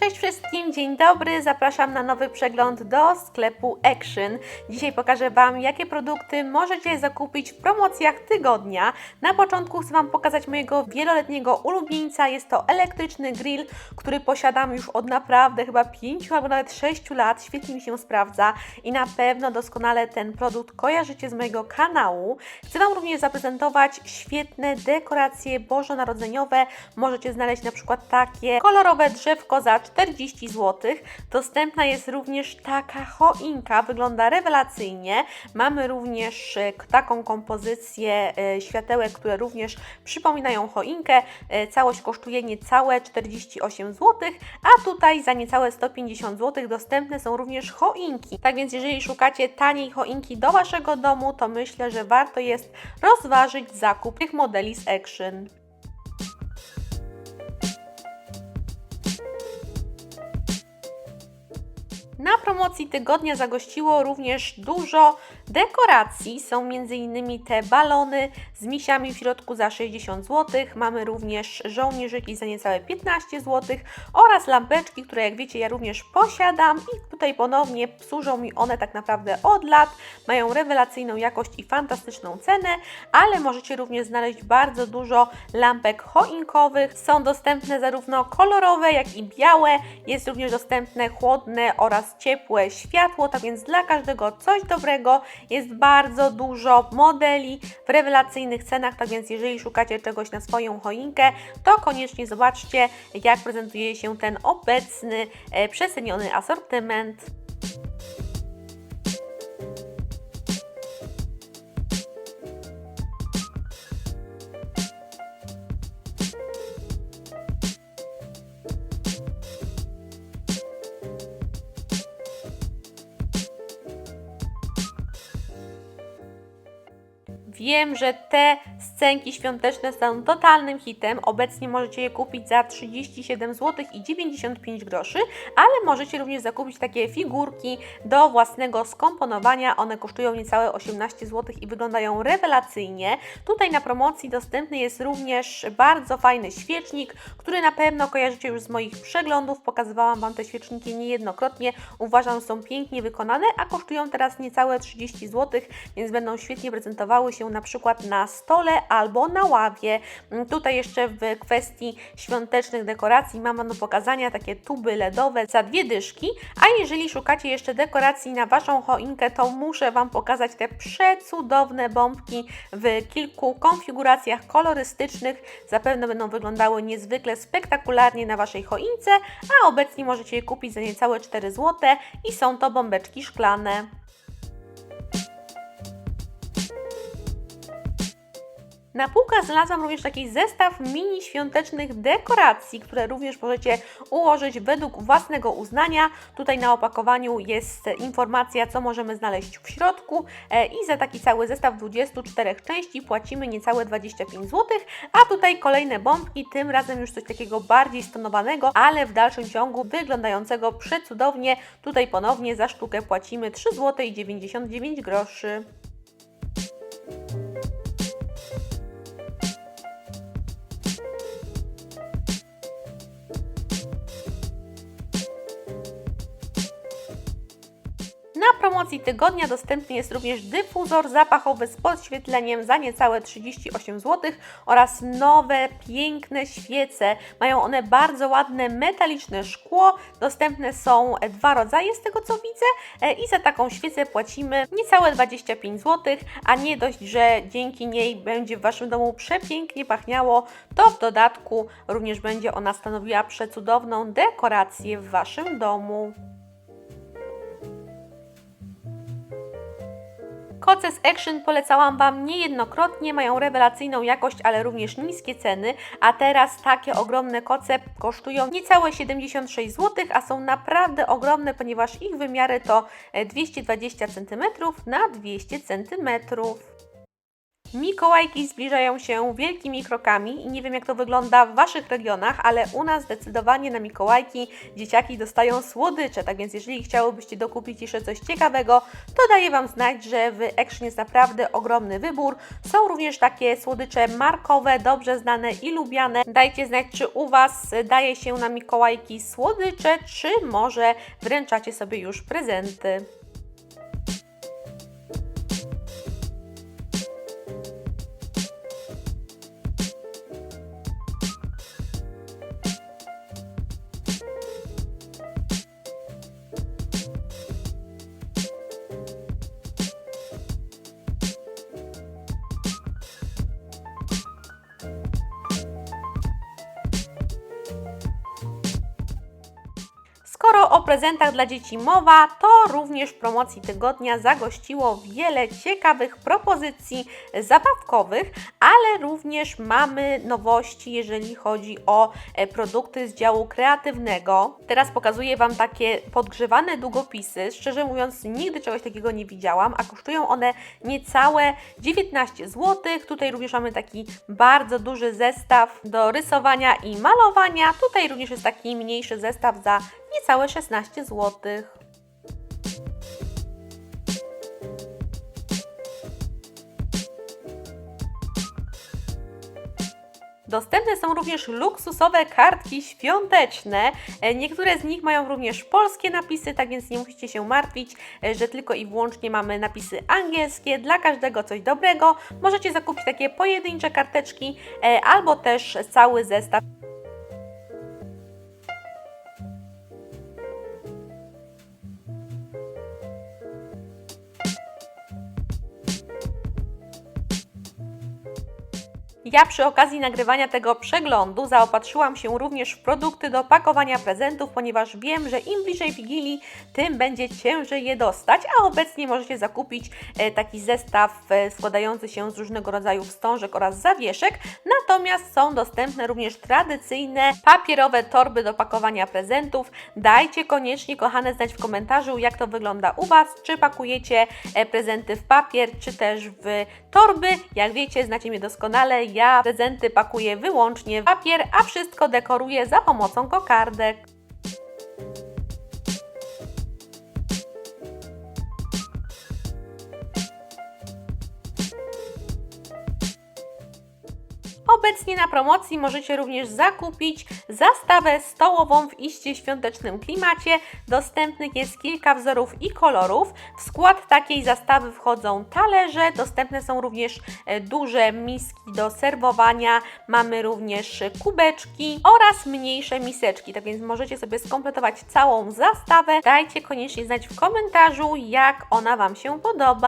Cześć wszystkim, dzień dobry. Zapraszam na nowy przegląd do sklepu Action. Dzisiaj pokażę Wam, jakie produkty możecie zakupić w promocjach tygodnia. Na początku chcę Wam pokazać mojego wieloletniego ulubieńca. Jest to elektryczny grill, który posiadam już od naprawdę chyba 5 albo nawet 6 lat. Świetnie mi się sprawdza i na pewno doskonale ten produkt kojarzycie z mojego kanału. Chcę Wam również zaprezentować świetne dekoracje bożonarodzeniowe. Możecie znaleźć na przykład takie kolorowe drzewko za 40 zł. Dostępna jest również taka choinka, wygląda rewelacyjnie. Mamy również e, taką kompozycję e, światełek, które również przypominają choinkę. E, Całość kosztuje niecałe 48 zł, a tutaj za niecałe 150 zł dostępne są również choinki. Tak więc jeżeli szukacie taniej choinki do Waszego domu, to myślę, że warto jest rozważyć zakup tych modeli z Action. Na promocji tygodnia zagościło również dużo dekoracji. Są m.in. te balony z misiami w środku za 60 zł. Mamy również żołnierzyki za niecałe 15 zł oraz lampeczki, które jak wiecie ja również posiadam i tutaj ponownie służą mi one tak naprawdę od lat. Mają rewelacyjną jakość i fantastyczną cenę, ale możecie również znaleźć bardzo dużo lampek choinkowych. Są dostępne zarówno kolorowe, jak i białe. Jest również dostępne chłodne oraz ciepłe światło, tak więc dla każdego coś dobrego. Jest bardzo dużo modeli w rewelacyjnych cenach, tak więc jeżeli szukacie czegoś na swoją choinkę, to koniecznie zobaczcie, jak prezentuje się ten obecny, e, przeceniony asortyment. Wiem, że te scenki świąteczne są totalnym hitem. Obecnie możecie je kupić za 37 zł i 95 groszy, ale możecie również zakupić takie figurki do własnego skomponowania. One kosztują niecałe 18 zł i wyglądają rewelacyjnie. Tutaj na promocji dostępny jest również bardzo fajny świecznik, który na pewno kojarzycie już z moich przeglądów. Pokazywałam Wam te świeczniki niejednokrotnie. Uważam, są pięknie wykonane, a kosztują teraz niecałe 30 zł, więc będą świetnie prezentowały się na przykład na stole albo na ławie. Mm, Tutaj jeszcze w kwestii świątecznych dekoracji mam do pokazania takie tuby LEDowe za dwie dyszki, a jeżeli szukacie jeszcze dekoracji na Waszą choinkę, to muszę Wam pokazać te przecudowne bombki w kilku konfiguracjach kolorystycznych. Zapewne będą wyglądały niezwykle spektakularnie na Waszej choince, a obecnie możecie je kupić za niecałe 4 zł i są to bombeczki szklane. Na półkach znalazłam również taki zestaw mini świątecznych dekoracji, które również możecie ułożyć według własnego uznania. Tutaj na opakowaniu jest informacja, co możemy znaleźć w środku e, i za taki cały zestaw 24 części płacimy niecałe 25 zł, a tutaj kolejne bombki, tym razem już coś takiego bardziej stonowanego, ale w dalszym ciągu wyglądającego przecudownie. Tutaj ponownie za sztukę płacimy 3 zł i 99 groszy. Na promocji tygodnia dostępny jest również dyfuzor zapachowy z podświetleniem za niecałe 38 zł oraz nowe, piękne świece. Mają one bardzo ładne metaliczne szkło. Dostępne są dwa rodzaje z tego co widzę e, i za taką świecę płacimy niecałe 25 zł, a nie dość, że dzięki niej będzie w Waszym domu przepięknie pachniało, to w dodatku również będzie ona stanowiła przecudowną dekorację w Waszym domu. Koce z Action polecałam Wam niejednokrotnie, mają rewelacyjną jakość, ale również niskie ceny, a teraz takie ogromne koce kosztują niecałe 76 zł, a są naprawdę ogromne, ponieważ ich wymiary to e, 220 cm na 200 cm. Mikołajki zbliżają się wielkimi krokami i nie wiem jak to wygląda w Waszych regionach, ale u nas zdecydowanie na Mikołajki dzieciaki dostają słodycze, tak więc jeżeli chciałybyście dokupić jeszcze coś ciekawego, to daję Wam znać, że w Action jest naprawdę ogromny wybór. Są również takie słodycze markowe, dobrze znane i lubiane. Dajcie znać, czy u Was daje się na Mikołajki słodycze, czy może wręczacie sobie już prezenty. Skoro o prezentach dla dzieci mowa, to również w promocji tygodnia zagościło wiele ciekawych propozycji zabawkowych, ale również mamy nowości, jeżeli chodzi o e, produkty z działu kreatywnego. Teraz pokazuję Wam takie podgrzewane długopisy. Szczerze mówiąc, nigdy czegoś takiego nie widziałam, a kosztują one niecałe 19 zł. Tutaj również mamy taki bardzo duży zestaw do rysowania i malowania. Tutaj również jest taki mniejszy zestaw za niecałe 16 zł. Dostępne są również luksusowe kartki świąteczne. E, Niektóre z nich mają również polskie napisy, tak więc nie musicie się martwić, e, że tylko i wyłącznie mamy napisy angielskie. Dla każdego coś dobrego. Możecie zakupić takie pojedyncze karteczki e, albo też cały zestaw. Ja przy okazji nagrywania tego przeglądu zaopatrzyłam się również w produkty do pakowania prezentów, ponieważ wiem, że im bliżej Wigilii, tym będzie ciężej je dostać, a obecnie możecie zakupić e, taki zestaw e, składający się z różnego rodzaju wstążek oraz zawieszek, natomiast są dostępne również tradycyjne papierowe torby do pakowania prezentów. Dajcie koniecznie, kochane, znać w komentarzu, jak to wygląda u Was, czy pakujecie e, prezenty w papier, czy też w torby. Jak wiecie, znacie mnie doskonale, ja prezenty pakuję wyłącznie w papier, a wszystko dekoruję za pomocą kokardek. Obecnie na promocji możecie również zakupić zastawę stołową w iście świątecznym klimacie. Dostępnych jest kilka wzorów i kolorów. W skład takiej zastawy wchodzą talerze, dostępne są również e, duże miski do serwowania, mamy również kubeczki oraz mniejsze miseczki, tak więc możecie sobie skompletować całą zastawę. Dajcie koniecznie znać w komentarzu, jak ona Wam się podoba.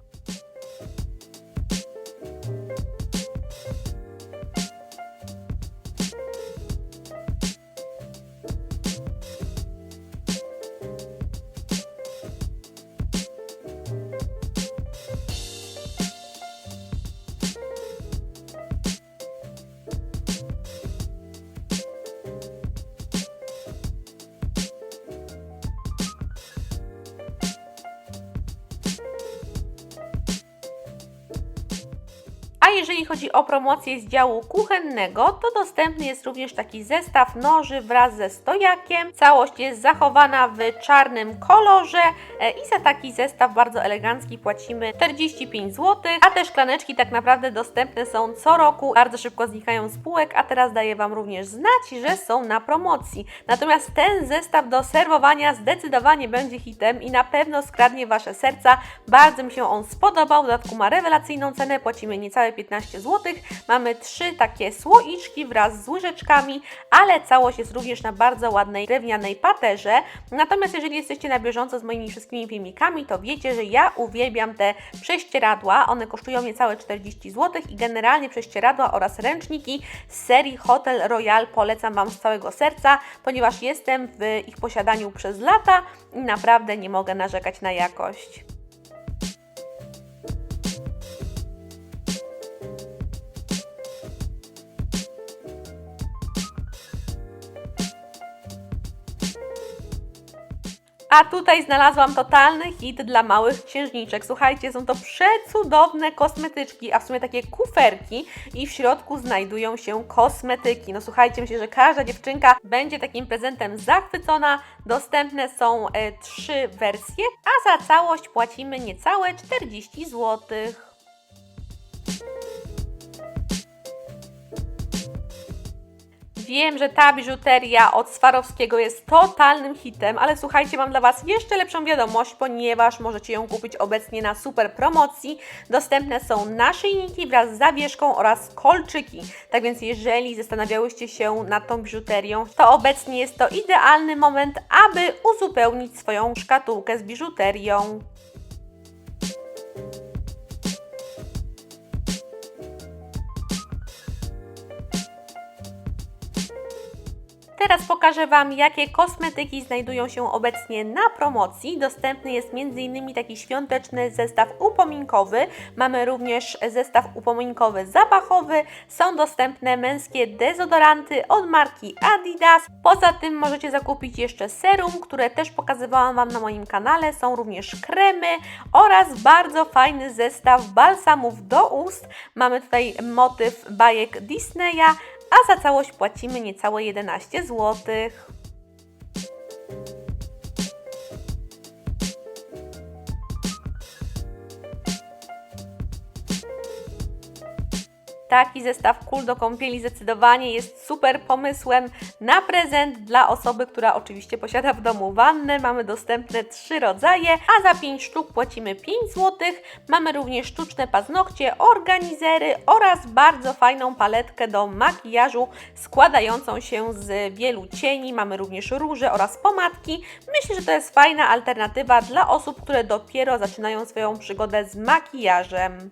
A jeżeli chodzi o promocję z działu kuchennego, to dostępny jest również taki zestaw noży wraz ze stojakiem. Całość jest zachowana w czarnym kolorze e, i za taki zestaw bardzo elegancki płacimy 45 zł, a te szklaneczki tak naprawdę dostępne są co roku, bardzo szybko znikają z półek, a teraz daję Wam również znać, że są na promocji. Natomiast ten zestaw do serwowania zdecydowanie będzie hitem i na pewno skradnie Wasze serca. Bardzo mi się on spodobał, w dodatku ma rewelacyjną cenę, płacimy niecałe 15 zł. Mamy trzy takie słoiczki wraz z łyżeczkami, ale całość jest również na bardzo ładnej drewnianej paterze. Natomiast jeżeli jesteście na bieżąco z moimi wszystkimi filmikami, to wiecie, że ja uwielbiam te prześcieradła. One kosztują niecałe 40 zł i generalnie prześcieradła oraz ręczniki z serii Hotel Royal polecam Wam z całego serca, ponieważ jestem w ich posiadaniu przez lata i naprawdę nie mogę narzekać na jakość. A tutaj znalazłam totalny hit dla małych księżniczek. Słuchajcie, są to przecudowne kosmetyczki, a w sumie takie kuferki i w środku znajdują się kosmetyki. No słuchajcie, myślę, że każda dziewczynka będzie takim prezentem zachwycona. Dostępne są e, trzy wersje, a za całość płacimy niecałe 40 złotych. Wiem, że ta biżuteria od Swarowskiego jest totalnym hitem, ale słuchajcie, mam dla Was jeszcze lepszą wiadomość, ponieważ możecie ją kupić obecnie na super promocji. Dostępne są naszyjniki wraz z zawieszką oraz kolczyki. Tak więc jeżeli zastanawiałyście się nad tą biżuterią, to obecnie jest to idealny moment, aby uzupełnić swoją szkatułkę z biżuterią. Teraz pokażę Wam, jakie kosmetyki znajdują się obecnie na promocji. Dostępny jest m.in. taki świąteczny zestaw upominkowy. Mamy również zestaw upominkowy zapachowy. Są dostępne męskie dezodoranty od marki Adidas. Poza tym możecie zakupić jeszcze serum, które też pokazywałam Wam na moim kanale. Są również kremy oraz bardzo fajny zestaw balsamów do ust. Mamy tutaj motyw bajek Disneya, a za całość płacimy niecałe 11 zł. Taki zestaw kul do kąpieli zdecydowanie jest super pomysłem na prezent dla osoby, która oczywiście posiada w domu wannę. Mamy dostępne trzy rodzaje, a za 5 sztuk płacimy 5 zł. Mamy również sztuczne paznokcie, organizery oraz bardzo fajną paletkę do makijażu składającą się z wielu cieni. Mamy również róże oraz pomadki. Myślę, że to jest fajna alternatywa dla osób, które dopiero zaczynają swoją przygodę z makijażem.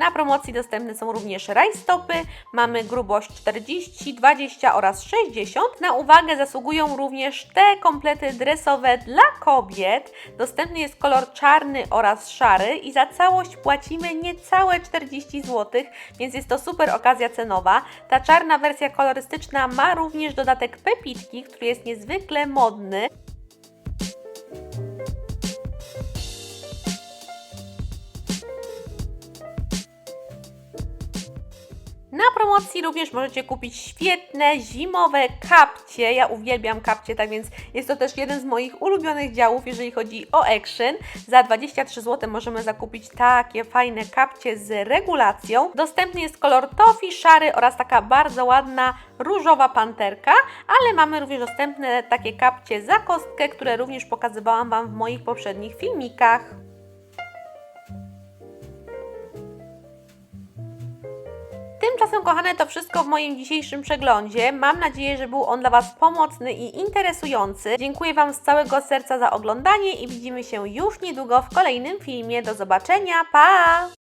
Na promocji dostępne są również rajstopy. Mamy grubość 40, 20 oraz 60. Na uwagę zasługują również te komplety dresowe dla kobiet. Dostępny jest kolor czarny oraz szary i za całość płacimy niecałe 40 zł, więc jest to super okazja cenowa. Ta czarna wersja kolorystyczna ma również dodatek pepitki, który jest niezwykle modny. Na promocji również możecie kupić świetne zimowe kapcie. Ja uwielbiam kapcie, tak więc jest to też jeden z moich ulubionych działów, jeżeli chodzi o action. Za 23 zł możemy zakupić takie fajne kapcie z regulacją. Dostępny jest kolor tofi, szary oraz taka bardzo ładna różowa panterka, ale mamy również dostępne takie kapcie za kostkę, które również pokazywałam Wam w moich poprzednich filmikach. Tymczasem, kochane, to wszystko w moim dzisiejszym przeglądzie. Mam nadzieję, że był on dla Was pomocny i interesujący. Dziękuję Wam z całego serca za oglądanie i widzimy się już niedługo w kolejnym filmie. Do zobaczenia, pa!